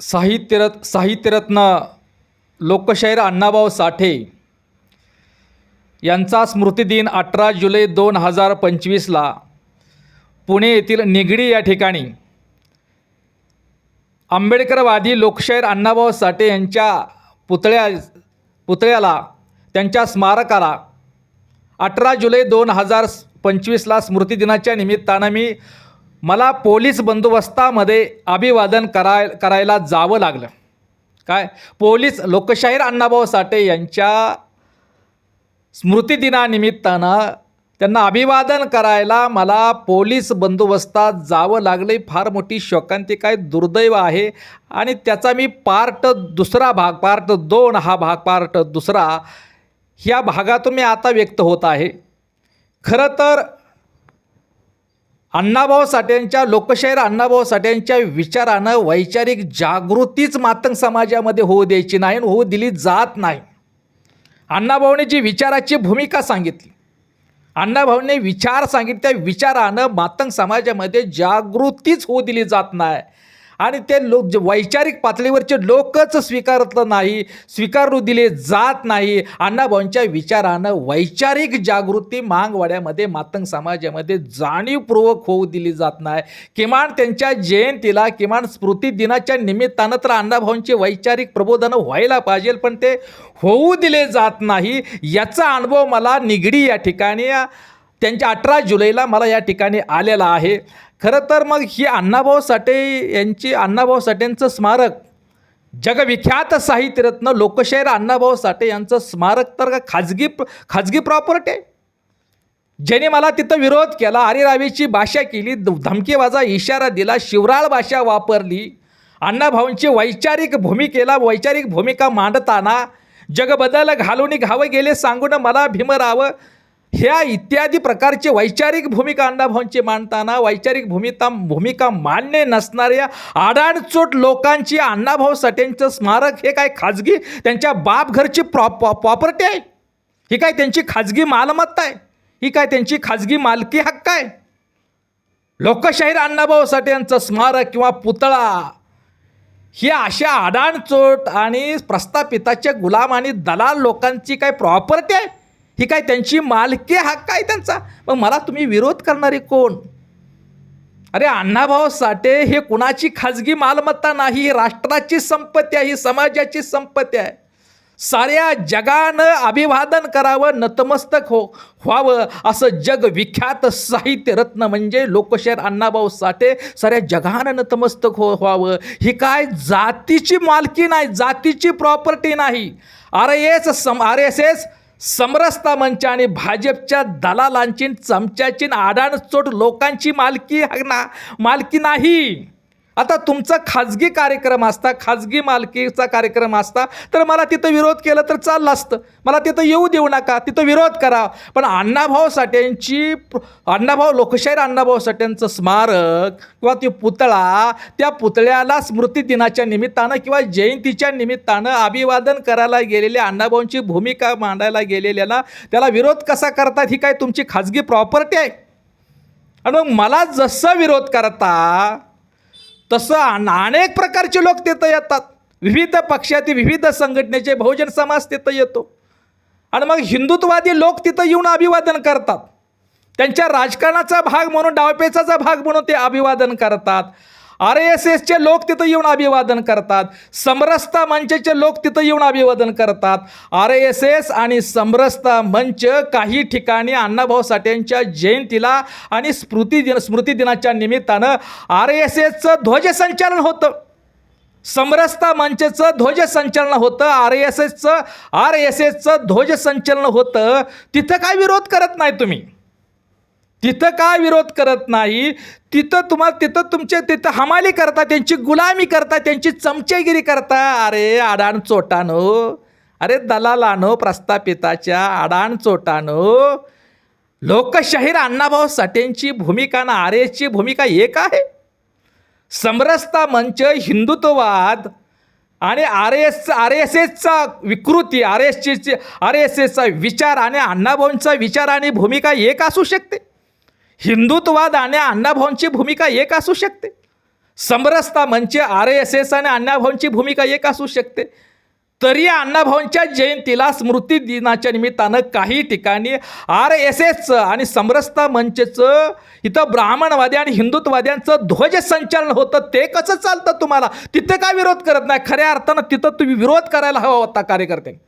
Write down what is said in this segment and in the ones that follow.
साहित्यरत् साहित्यरत्न लोकशाहीर अण्णाभाऊ साठे यांचा स्मृतिदिन अठरा जुलै दोन हजार पंचवीसला पुणे येथील निगडी या ठिकाणी. आंबेडकरवादी लोकशाहीर अण्णाभाऊ साठे यांच्या पुतळ्या पुतळ्याला त्यांच्या स्मारकाला अठरा जुलै दोन हजार पंचवीसला स्मृतिदिनाच्या निमित्तानं मी मला पोलीस बंदोबस्तामध्ये अभिवादन कराय करायला जावं लागलं. काय? पोलीस लोकशाहीर अण्णाभाऊ साठे यांच्या स्मृतिदिनानिमित्तानं त्यांना अभिवादन करायला मला पोलीस बंदोबस्तात जावं लागलं फार मोठी शोकांतिकाय दुर्दैव आहे. आणि त्याचा मी पार्ट दुसरा भाग पार्ट दोन हा भाग पार्ट दुसरा ह्या भागातून मी आता व्यक्त होत आहे. खरं तर अण्णाभाऊ साठेंच्या लोकशाहीर अण्णाभाऊ साठेंच्या विचारानं वैचारिक जागृतीच मातंग समाजामध्ये होऊ द्यायची नाही आणि होऊ दिली जात नाही. अण्णाभाऊने जी विचाराची भूमिका सांगितली अण्णाभाऊने विचार सांगितले त्या विचारानं मातंग समाजामध्ये जागृतीच होऊ दिली जात नाही. आणि ते लोक वैचारिक पातळीवरचे लोकच स्वीकारत नाही स्वीकारू दिले जात नाही. अण्णाभाऊंच्या विचारानं वैचारिक जागृती मांगवाड्यामध्ये मातंग समाजामध्ये जाणीवपूर्वक होऊ दिली जात नाही. किमान त्यांच्या जयंतीला किमान स्मृती दिनाच्या निमित्तानं तर अण्णाभाऊंचे वैचारिक प्रबोधनं व्हायला पाहिजे पण ते होऊ दिले जात नाही. याचा अनुभव मला निगडी या ठिकाणी त्यांच्या अठरा जुलैला मला या ठिकाणी आलेला आहे. खरं तर मग ही अण्णाभाऊ साठे यांची अण्णाभाऊ साठेंचं स्मारक जगविख्यात साहित्यरत्न लोकशाहीर अण्णाभाऊ साठे यांचं स्मारक तर का खाजगी खाजगी प्रॉपर्टी आहे? ज्याने मला तिथं विरोध केला हरिरावीची भाषा केली ध- धमकीबाजा इशारा दिला शिवराळ भाषा वापरली अण्णाभाऊंची वैचारिक भूमिकेला वैचारिक भूमिका मांडताना जगबदल घालून घावं गेले सांगून मला भीमरावं ह्या इत्यादी प्रकारचे वैचारिक भूमिका अण्णाभाऊंची मांडताना वैचारिक भूमिका भूमिका मान्य नसणाऱ्या आडाणचोट लोकांची अण्णाभाऊ साठेंचं स्मारक हे काय खाजगी त्यांच्या बापघरची प्रॉ प्रॉपर्टी आहे? ही काय त्यांची खाजगी मालमत्ता आहे? ही काय त्यांची खाजगी मालकी हक्क आहे? लोकशाहीर अण्णाभाऊ साठे यांचं स्मारक किंवा पुतळा ही अशा आडाणचोट आणि प्रस्थापिताच्या गुलाम आणि दलाल लोकांची काय प्रॉपर्टी आहे? ही काय त्यांची मालकी हक्क आहे त्यांचा? मग मला तुम्ही विरोध करणारे कोण? अरे अण्णाभाऊ साठे हे कुणाची खाजगी मालमत्ता नाही? ही राष्ट्राची संपत्ती आहे ही समाजाची संपत्ती आहे. साऱ्या जगानं अभिवादन करावं नतमस्तक हो व्हावं असं जगविख्यात साहित्य रत्न म्हणजे लोकशाहीर अण्णाभाऊ साठे साऱ्या जगानं नतमस्तक हो व्हावं. ही काय जातीची मालकी नाही जातीची प्रॉपर्टी नाही. आर एस सम R S S Samrasta Manch आणि भाजपच्या दलालांची चमच्याची आडाणचोट लोकांची मालकी ना मालकी नाही. आता तुमचा खाजगी कार्यक्रम असता खाजगी मालकीचा कार्यक्रम असता तर मला तिथं विरोध केला तर चाललं असतं. मला तिथं येऊ देऊ नका तिथं विरोध करा. पण अण्णाभाऊ साठ्यांची अण्णाभाऊ लोकशाहीर अण्णाभाऊ साठ्यांचं स्मारक किंवा ती पुतळा त्या पुतळ्याला स्मृती दिनाच्या निमित्तानं किंवा जयंतीच्या निमित्तानं अभिवादन करायला गेलेल्या अण्णाभाऊंची भूमिका मांडायला गेलेल्याला त्याला विरोध कसा करतात ही काय तुमची खाजगी प्रॉपर्टी आहे? आणि मग मला जसं विरोध करता तसं अनेक प्रकारचे लोक तिथं येतात. विविध पक्षातील विविध संघटनेचे बहुजन समाज तिथं येतो. आणि मग हिंदुत्ववादी लोक तिथं येऊन अभिवादन करतात. त्यांच्या राजकारणाचा भाग म्हणून डावपेचाचा भाग म्हणून ते अभिवादन करतात. आर एस एसचे लोक तिथं येऊन अभिवादन करतात. समरसता मंचचे लोक तिथं येऊन अभिवादन करतात. आर एस एस आणि समरसता मंच काही ठिकाणी अण्णाभाऊ साठेंच्या जयंतीला आणि स्मृती दिन स्मृती दिनाच्या निमित्तानं आर एस एसचं ध्वजसंचालन होतं. समरसता मंचचं ध्वजसंचलन होतं. आर एस एसचं आर एस एसचं ध्वजसंचलन होतं. तिथं काय विरोध करत नाही तुम्ही? तिथं काय विरोध करत नाही तिथं तुम्हाला तिथं तुमचे तिथं हमाली करता त्यांची गुलामी करता त्यांची चमचेगिरी करता. अरे आडाण चोटानो. अरे दलालानो प्रस्थापिताच्या आडाण चोटानो. लोकशाहीर अण्णाभाऊ साठेंची भूमिका ना आर एसची भूमिका एक आहे. समरसता मंच हिंदुत्ववाद आणि आर एस आर एस एसचा विकृती आर एसची आर एस एसचा विचार आणि अण्णाभाऊंचा विचार आणि भूमिका एक असू शकते. हिंदुत्ववाद आणि अण्णाभाऊंची भूमिका एक असू शकते. समरसता म्हणजे आर एस एस आणि अण्णाभाऊंची भूमिका एक असू शकते. तरी अण्णाभाऊंच्या जयंतीला स्मृती दिनाच्या निमित्तानं काही ठिकाणी आर एस एसचं आणि समरसता मंचचं इथं ब्राह्मणवादी आणि हिंदुत्ववाद्यांचं ध्वज संचलन होतं ते कसं चालतं तुम्हाला? तिथं का विरोध करत नाही. खऱ्या अर्थानं तिथं तुम्ही विरोध करायला हवा होता कार्यकर्त्यांनी.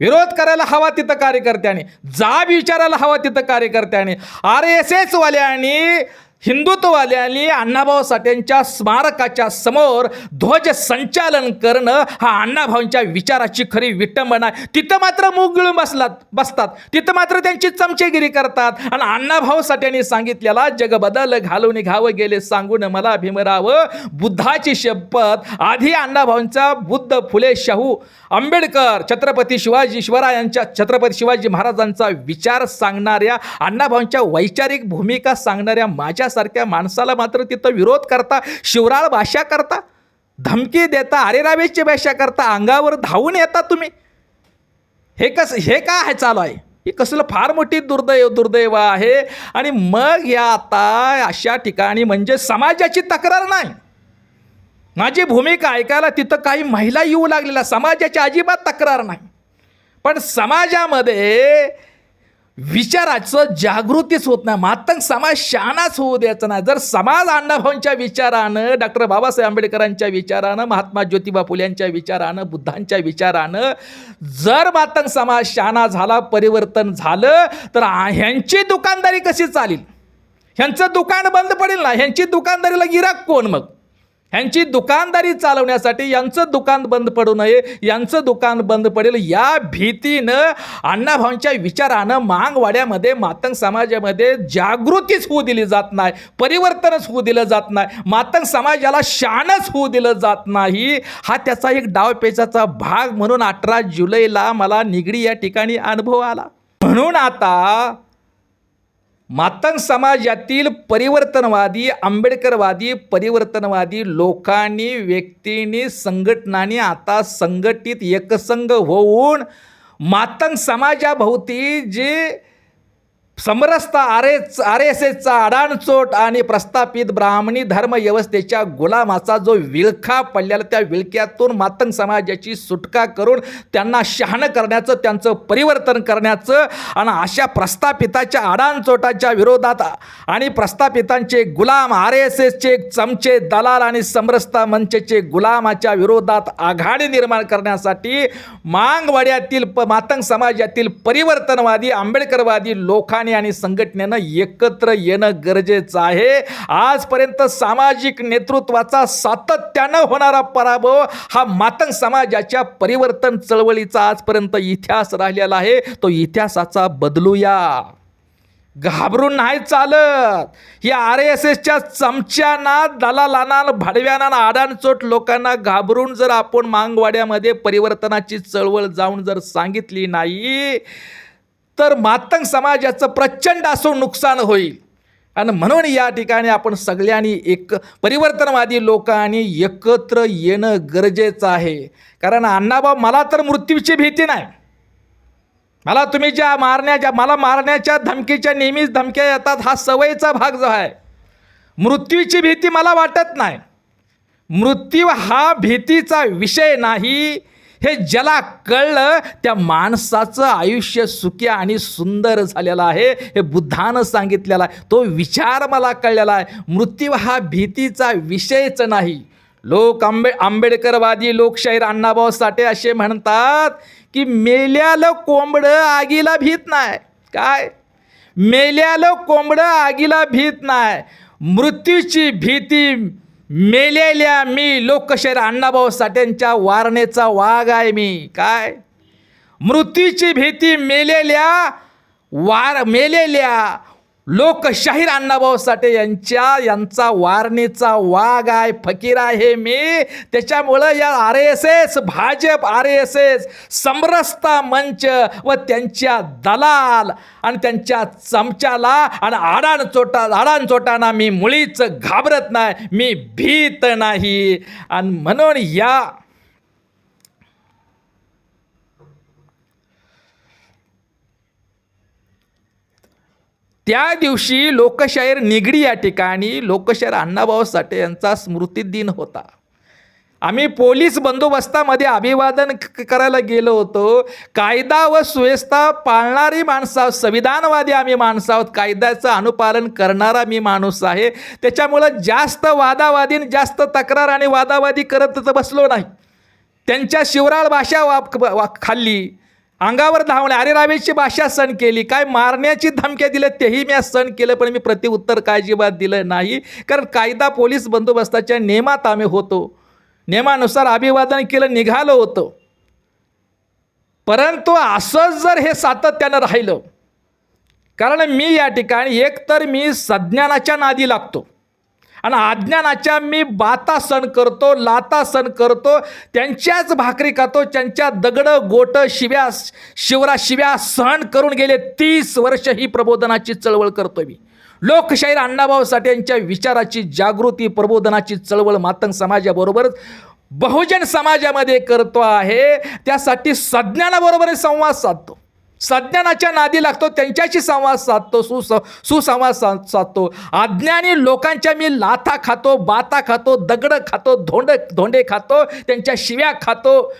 विरोध करायला हवा तिथं कार्यकर्त्याने. जाब विचारायला हवा तिथं कार्यकर्त्याने. आर एस एसवाल्यांनी हिंदुत्ववाल्यांनी अण्णाभाऊ साठेंच्या स्मारकाच्या समोर ध्वज संचालन करणं हा अण्णाभाऊंच्या विचाराची खरी विटंबना तिथं मात्र मूग गिळून बसलात बसतात. तिथं मात्र त्यांची चमचेगिरी करतात. आणि अण्णाभाऊ साठ्यांनी सांगितलेला जग बदल घालून घावं गेले सांगून मला भीमराव. बुद्धाची शपथ आधी अण्णाभाऊंचा बुद्ध फुले शाहू आंबेडकर छत्रपती शिवाजी शिवरायांच्या छत्रपती शिवाजी महाराजांचा विचार सांगणाऱ्या अण्णाभाऊंच्या वैचारिक भूमिका सांगणाऱ्या माझ्या माझ्यासारख्या माणसाला मात्र तिथं विरोध करता शिवराळ भाषा करता धमकी देता अरेरावेची भाषा करता अंगावर धावून येता तुम्ही. हे कसं हे काय आहे चालू आहे? ही कसलं फार मोठी दुर्दैव दुर्दैव आहे. आणि मग या आता अशा ठिकाणी म्हणजे समाजाची तक्रार नाही. माझी भूमिका ऐकायला तिथं काही महिला येऊ लागलेल्या समाजाची अजिबात तक्रार नाही. पण समाजामध्ये विचाराचं जागृतीच होत नाही. मातंग समाज शहाणाच होऊ द्यायचा नाही. जर समाज अण्णाभाऊंच्या विचारानं डॉक्टर बाबासाहेब आंबेडकरांच्या विचारानं महात्मा ज्योतिबा फुल्यांच्या विचारानं बुद्धांच्या विचारानं जर मातंग समाज शहाणा झाला परिवर्तन झालं तर ह्यांची दुकानदारी कशी चालेल? ह्यांचं दुकान बंद पडेल ना? ह्यांची दुकानदारीला गिराक कोण मग? ह्यांची दुकानदारी चालवण्यासाठी यांचं दुकान बंद पडू नये यांचं दुकान बंद पडेल या भीतीनं अण्णाभाऊंच्या विचारानं मांगवाड्यामध्ये मातंग समाजामध्ये जागृतीच होऊ दिली जात नाही परिवर्तनच होऊ दिलं जात नाही मातंग समाजाला शानच होऊ दिलं जात नाही. हा त्याचा एक डावपेचाचा भाग म्हणून अठरा जुलैला मला निगडी या ठिकाणी अनुभव आला. म्हणून आता मातंग समाजातील परिवर्तनवादी आंबेडकरवादी परिवर्तनवादी लोकांनी व्यक्तींनी संघटनांनी आता संघटित एकसंघ होऊन मातंग समाजाभोवती जे समरसता आर एस आर एस एसचा अडाणचोट आणि प्रस्थापित ब्राह्मणी धर्मव्यवस्थेच्या गुलामाचा जो विळखा पडलेला त्या विळख्यातून मातंग समाजाची सुटका करून त्यांना शहाणं करण्याचं त्यांचं परिवर्तन करण्याचं आणि अशा प्रस्थापिताच्या अडाणचोटाच्या विरोधात आणि प्रस्थापितांचे गुलाम आर एस एसचे चमचे दलाल आणि समरसता मंचचे गुलामाच्या विरोधात आघाडी निर्माण करण्यासाठी मांगवाड्यातील प मातंग समाजातील परिवर्तनवादी आंबेडकरवादी लोकांनी आणि संघटनेनं एकत्र येणं गरजेचं आहे. आजपर्यंत सामाजिक नेतृत्वाचा सातत्यानं होणारा पराभव हा मातंग समाजाच्या परिवर्तन चळवळीचा आजपर्यंत इतिहास राहिलेला आहे. तो इतिहासाचा बदलूया. घाबरून नाही चालत. या आर एस एसच्या चमच्यांना दलालांना भाडव्यांना आडाणचोट लोकांना घाबरून जर आपण मांगवाड्यामध्ये परिवर्तनाची चळवळ जाऊन जर सांगितली नाही तर मातंग समाजाचं प्रचंड असं नुकसान होईल. आणि म्हणून या ठिकाणी आपण सगळ्यांनी एक परिवर्तनवादी लोकांनी एकत्र येणं गरजेचं आहे. कारण अण्णाभाऊ मला तर मृत्यूची भीती नाही. मला तुम्ही ज्या मारण्याच्या मला मारण्याच्या धमकीच्या नेहमीच धमक्या येतात हा सवयीचा भाग जो आहे. मृत्यूची भीती मला वाटत नाही. मृत्यू हा भीतीचा विषय नाही. हे ज्याला कळलं त्या माणसाचं आयुष्य सुखी आणि सुंदर झालेलं आहे. हे बुद्धानं सांगितलेलं आहे. तो विचार मला कळलेला आहे. मृत्यू हा भीतीचा विषयच नाही. लोक आंबे आंबेडकरवादी लोकशाहीर अण्णाभाऊ साठे असे म्हणतात की मेल्यालं कोंबडं आगीला भीत नाही. काय? मेल्यालं कोंबडं आगीला भीत नाही. मृत्यूची भीती मेलेल्या मी लोकशाहीर अण्णाभाऊ साठ्यांच्या वारणेचा वाघ आहे मी. काय? मृत्यूची भीती मेलेल्या वार मेलेल्या लोकशाहीर अण्णाभाऊ साठे यांच्या यांचा वारणीचा वाघ आहे फकीर आहे मी. त्याच्यामुळं या R S S Bhajap R S S समरसता मंच व त्यांच्या दलाल आणि त्यांच्या चमच्याला आणि आडाणचोटा आडाणचोटांना मी मुळीच घाबरत नाही मी भीत नाही. आणि म्हणून या त्या दिवशी लोकशाहीर निगडी या ठिकाणी लोकशाहीर अण्णाभाऊ साठे यांचा स्मृती दिन होता. आम्ही पोलीस बंदोबस्तामध्ये अभिवादन करायला गेलो होतो. कायदा व सुव्यवस्था पाळणारी माणसं आहोत संविधानवादी आम्ही माणसं आहोत कायद्याचं अनुपालन करणारा मी माणूस आहे. त्याच्यामुळं जास्त वादावादी जास्त तक्रार आणि वादावादी करत तर बसलो नाही. त्यांच्या शिवराळ भाषा वाप वा खाल्ली. अंगावर धावणे अरे रावेची भाषा सण केली काय मारण्याची धमक्या दिल्या तेही मी सण केलं पण मी प्रतिउत्तर काळजीबाद दिलं नाही कारण कायदा पोलीस बंदोबस्ताच्या नियमात आम्ही होतो. नियमानुसार अभिवादन केलं निघालं होतं. परंतु असंच जर हे सातत्यानं राहिलं कारण मी या ठिकाणी एकतर मी सज्ञानाच्या नादी लागतो. आणि अज्ञानाच्या मी बाता सण करतो लाता सण करतो त्यांच्याच भाकरी खातो त्यांच्या दगडं गोटं शिव्या शिवरा शिव्या सहन करून गेले तीस वर्ष ही प्रबोधनाची चळवळ करतो मी. लोकशाहीर अण्णाभाऊ साठे यांच्या विचाराची जागृती प्रबोधनाची चळवळ मातंग समाजाबरोबरच बहुजन समाजामध्ये करतो आहे. त्यासाठी सज्ञानाबरोबर संवाद साधतो. सज्ञानाच्या नादी लागतो त्यांच्याशी संवाद साधतो सुस सुसंवाद सा साधतो. अज्ञानी लोकांच्या मी लाथा खातो बाता खातो दगडं खातो धोंड धोंडे खातो त्यांच्या शिव्या खातो.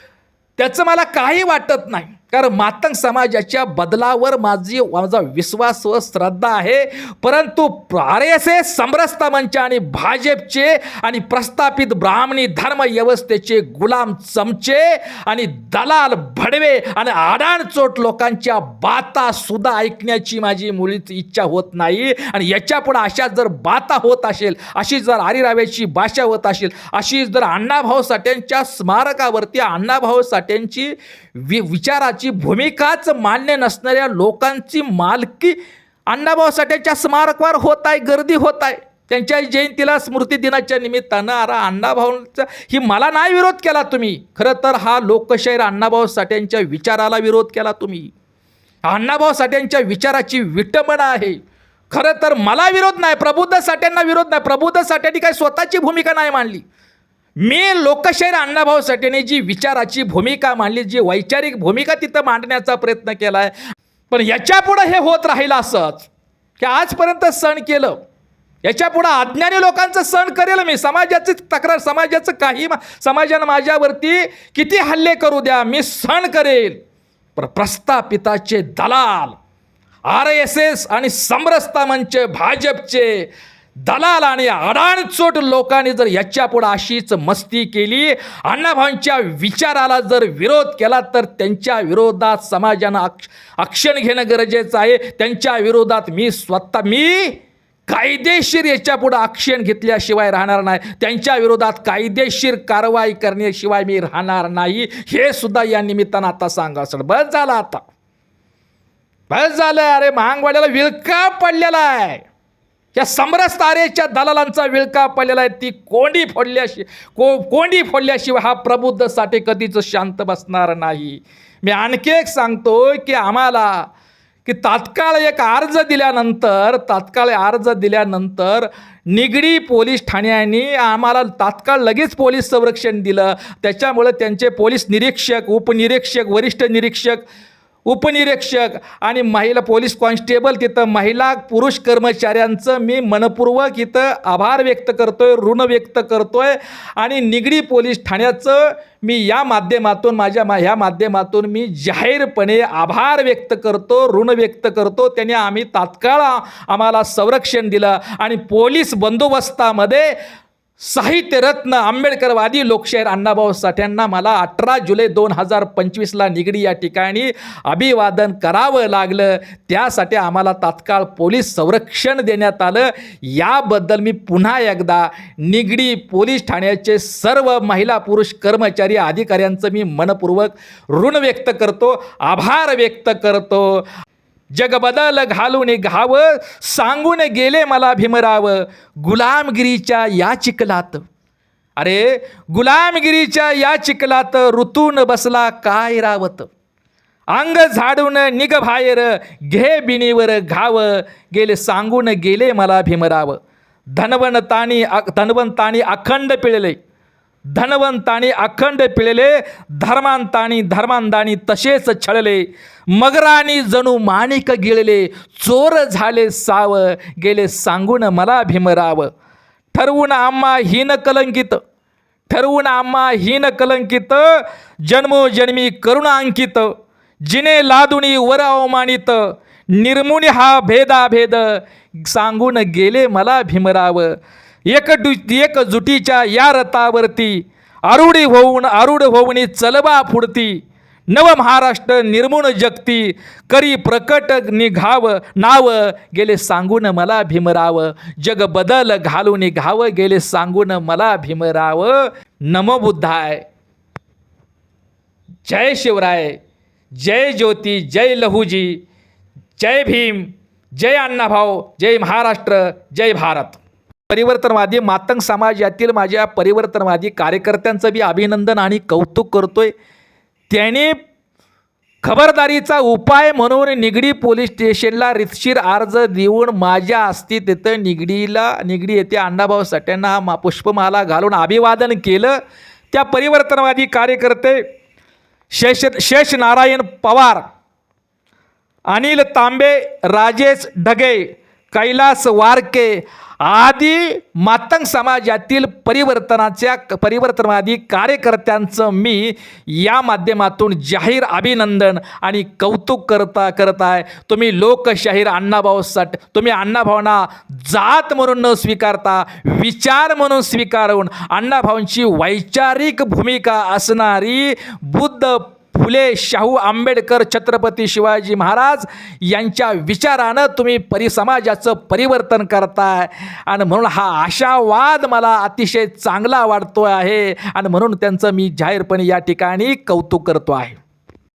त्याचं मला काही वाटत नाही. कारण मातंग समाजाच्या बदलावर माझी माझा विश्वास व श्रद्धा आहे. परंतु आर एस एस समरसता आणि भाजपचे आणि प्रस्थापित ब्राह्मणी धर्म व्यवस्थेचे गुलाम चमचे आणि दलाल भडवे आणि आडाणचोट लोकांच्या बाता सुद्धा ऐकण्याची माझी मुलीच इच्छा होत नाही. आणि याच्यापुढे अशा जर बाता होत असेल अशी जर आरिरावेची भाषा होत असेल अशी जर अण्णाभाऊ साठ्यांच्या स्मारकावरती अण्णाभाऊ साठ्यांची वि विचाराची भूमिकाच मान्य नसणाऱ्या लोकांची मालकी अण्णाभाऊ साठ्यांच्या स्मारकावर होत आहे गर्दी होत आहे त्यांच्या जयंतीला स्मृती दिनाच्या निमित्तानं अरा अण्णाभाऊंचा ही मला नाही विरोध केला तुम्ही. खरं तर हा लोकशाहीर अण्णाभाऊ साठ्यांच्या विचाराला विरोध केला तुम्ही. अण्णाभाऊ साठ्यांच्या विचाराची विटंबना आहे. खरं तर मला विरोध नाही प्रबुद्ध साठ्यांना विरोध नाही. प्रबुद्ध साठ्यांनी काही स्वतःची भूमिका नाही मांडली मी लोकशाहीर अण्णाभाऊ साठेने जी विचाराची भूमिका मांडली जी वैचारिक भूमिका तिथं मांडण्याचा प्रयत्न केला आहे पण याच्यापुढं हे होत राहिलं असंच की आजपर्यंत सण केलं. याच्यापुढं अज्ञानी लोकांचं सण करेल मी. समाजाची तक्रार समाजाचं काही मा- समाजानं माझ्यावरती किती हल्ले करू द्या मी सण करेल. पर प्रस्थापिताचे दलाल आर एस एस आणि समरसता मंच भाजपचे दलाल आणि अडाणचोट लोकांनी जर याच्यापुढं अशीच मस्ती केली अण्णाभाऊंच्या विचाराला जर विरोध केला तर त्यांच्या विरोधात समाजानं अक्ष अक्षण घेणं गरजेचं आहे. त्यांच्या विरोधात मी स्वतः मी कायदेशीर याच्यापुढं आक्षण घेतल्याशिवाय राहणार नाही. त्यांच्या विरोधात कायदेशीर कारवाई करण्याशिवाय मी राहणार नाही. हे सुद्धा या निमित्तानं आता सांगा असं बस झालं आता. बस झालं. अरे महागवाड्याला विळका पडलेला आहे. या समरस तारेच्या दलालांचा विळका पडलेला आहे. ती कोंडी फोडल्याशी को कोंडी फोडल्याशिवाय हा प्रबुद्ध साठे कधीच शांत बसणार नाही. मी आणखी एक सांगतो की आम्हाला की तात्काळ एक अर्ज दिल्यानंतर तात्काळ अर्ज दिल्यानंतर निगडी पोलीस ठाण्याने आम्हाला तात्काळ लगेच पोलीस संरक्षण दिलं. त्याच्यामुळं त्यांचे पोलीस निरीक्षक उपनिरीक्षक वरिष्ठ निरीक्षक उपनिरीक्षक आणि महिला पोलीस कॉन्स्टेबल. तिथं महिला पुरुष कर्मचाऱ्यांचं मी मनपूर्वक इथं आभार व्यक्त करतोय ऋण व्यक्त करतोय. आणि निगडी पोलीस ठाण्याचं मी या माध्यमातून माझ्या मा ह्या माध्यमातून मी जाहीरपणे आभार व्यक्त करतो ऋण व्यक्त करतो. त्याने आम्ही तात्काळ आम्हाला संरक्षण दिलं. आणि पोलीस बंदोबस्तामध्ये साहित्यरत्न आंबेडकरवादी लोकशाहीर अण्णाभाऊ साठ्यांना मला अठरा जुलै दोन हजार पंचवीसला निगडी या ठिकाणी अभिवादन करावं लागलं. त्यासाठी आम्हाला तात्काळ पोलीस संरक्षण देण्यात आलं. याबद्दल मी पुन्हा एकदा निगडी पोलीस ठाण्याचे सर्व महिला पुरुष कर्मचारी अधिकाऱ्यांचं मी मनपूर्वक ऋण व्यक्त करतो. आभार व्यक्त करतो. जगबदल घालून घावं सांगून गेले मला भीमराव गुलामगिरीच्या या चिखलात अरे गुलामगिरीच्या या चिखलात ऋतून बसला काय रावत? अंग झाडून निघ बाहेर घे बिनीवर घाव गेले सांगून गेले मला भीमराव. धनवंतानी धनवंतानी अखंड पिळले. धनवंतानी अखंड पिळले धर्मांतानी धर्मांदानी तसेच छळले. मगरानी जणू माणिक गिळले चोर झाले साव गेले सांगून मला भीमराव. ठरवून आम्हा हीन कलंकित ठरवून आम्हा हीन कलंकित जन्मोजन्मी करुणांकित. जिने लादुनी वर अवमानित निर्मुनी हा भेदाभेद सांगून गेले मला भीमराव. एक डु एक जुटीच्या या रथावरती आरुढी होऊन आरुढ होऊनी चलबा फुडती. नव महाराष्ट्र निर्मूण जगती. करी प्रकट निघाव नाव गेले सांगून मला भीमराव. जग बदल घालून घाव गेले सांगून मला भीमराव. नमबुद्धाय जय शिवराय. जय ज्योती. जय लहूजी. जय भीम. जय अण्णाभाऊ. जय महाराष्ट्र. जय भारत. परिवर्तनवादी मातंग समाज यातील माझ्या परिवर्तनवादी कार्यकर्त्यांचं मी अभिनंदन आणि कौतुक करतोय. त्यांनी खबरदारीचा उपाय म्हणून निगडी पोलीस स्टेशनला रितशीर अर्ज देऊन माझ्या असती तिथं निगडीला निगडी येथे अण्णाभाऊ साठ्यांना मा पुष्पमाला घालून अभिवादन केलं. त्या परिवर्तनवादी कार्यकर्ते शेष शेष नारायण पवार अनिल तांबे राजेश ढगे कैलास वारके आदी मातंग समाजातील परिवर्तनाच्या परिवर्तनवादी कार्यकर्त्यांचं मी या माध्यमातून जाहीर अभिनंदन आणि कौतुक करता करत आहे तुम्ही लोकशाहीर अण्णाभाऊ तुम्ही अण्णाभाऊंना जात म्हणून न स्वीकारता विचार म्हणून स्वीकारून अण्णाभाऊंची वैचारिक भूमिका असणारी बुद्ध फुले शाहू आंबेडकर छत्रपती शिवाजी महाराज यांच्या विचारानं तुम्ही परिसमाजाचं परिवर्तन करताय. आणि म्हणून हा आशावाद मला अतिशय चांगला वाटतो आहे. आणि म्हणून त्यांचं मी जाहीरपणे या ठिकाणी कौतुक करतो आहे.